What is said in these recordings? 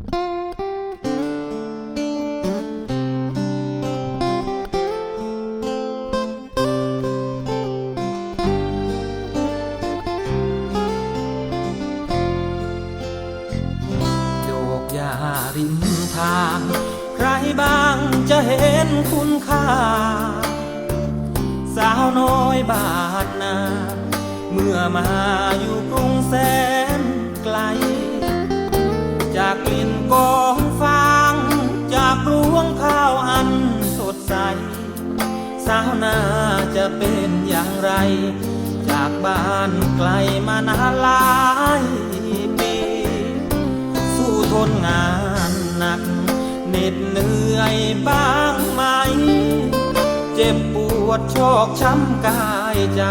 โยกยาริมทาง ใครบ้างจะเห็นคุณค่า สาวน้อยบาทนา เมื่อมาอยู่กรุงแสน กินกองฟางจากรวงข้าวอันสดใส สาวนาจะเป็นอย่างไร จากบ้านไกลมานานหลายปี สู้ทนงานหนักเหน็ดเหนื่อยบ้างไหม เจ็บปวดชอกช้ำกายใจ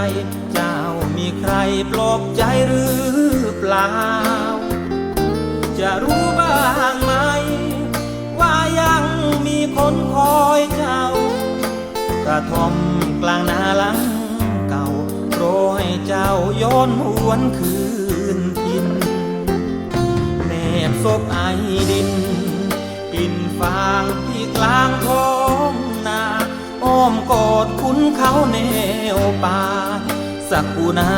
เจ้ามีใครปลอบใจหรือเปล่า จะรู้บ้างไหม ว่ายังมีคนคอยเจ้ากระท่อมกลางนาหลังเก่าโรยเจ้าโยนหวนคืนทินแนบศพไอดินกลิ่นฟางที่กลางท้องนาอ้อมกอดคุณเขาแนวป่าสักกูนา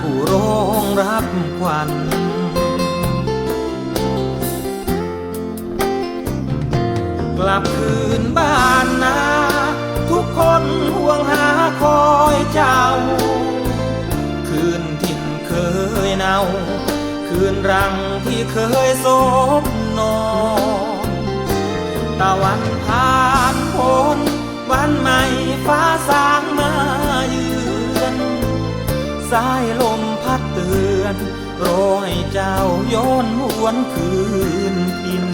ผู้โรงรับควัน ลับคืนบ้านนา ทุกคนห่วงหาคอยเจ้า คืนถิ่นเคยเนาคืนรังที่เคยสบนอนตะวันผ่านพ้นวันใหม่ฟ้าสางมาเยือนสายลมพัดเตือนโรยเจ้าโยนหวนคืนทิน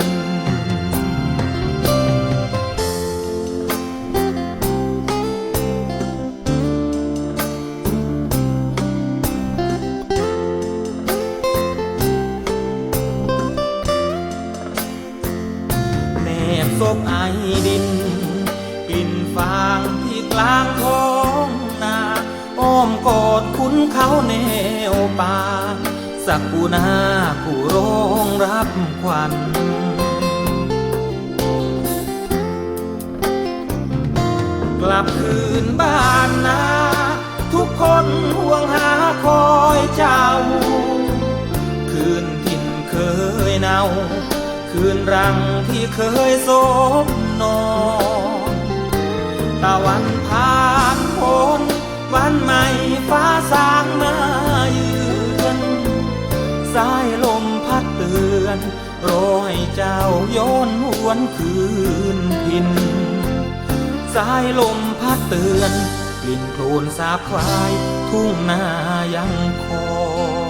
นบศพไอดินกลิ่นฟางที่กลางท้องนาอ้อมกอดคุณเขาแนวป่าสักกูนาผู้โรงรับควันกลับคืนบ้านนา ทุกคนห่วงหาคอยเจ้า คืนถิ่นเคยเนา คืนรังที่เคยสมนอนตะวันผ่านพ้นวันใหม่ฟ้าสางมาเยือนสายลมพัดเตือนโรยเจ้าโยนหวนคืนพิน สายลมพัดเตือน กลิ่นโคลนสาบควาย ทุ่งนายังคอ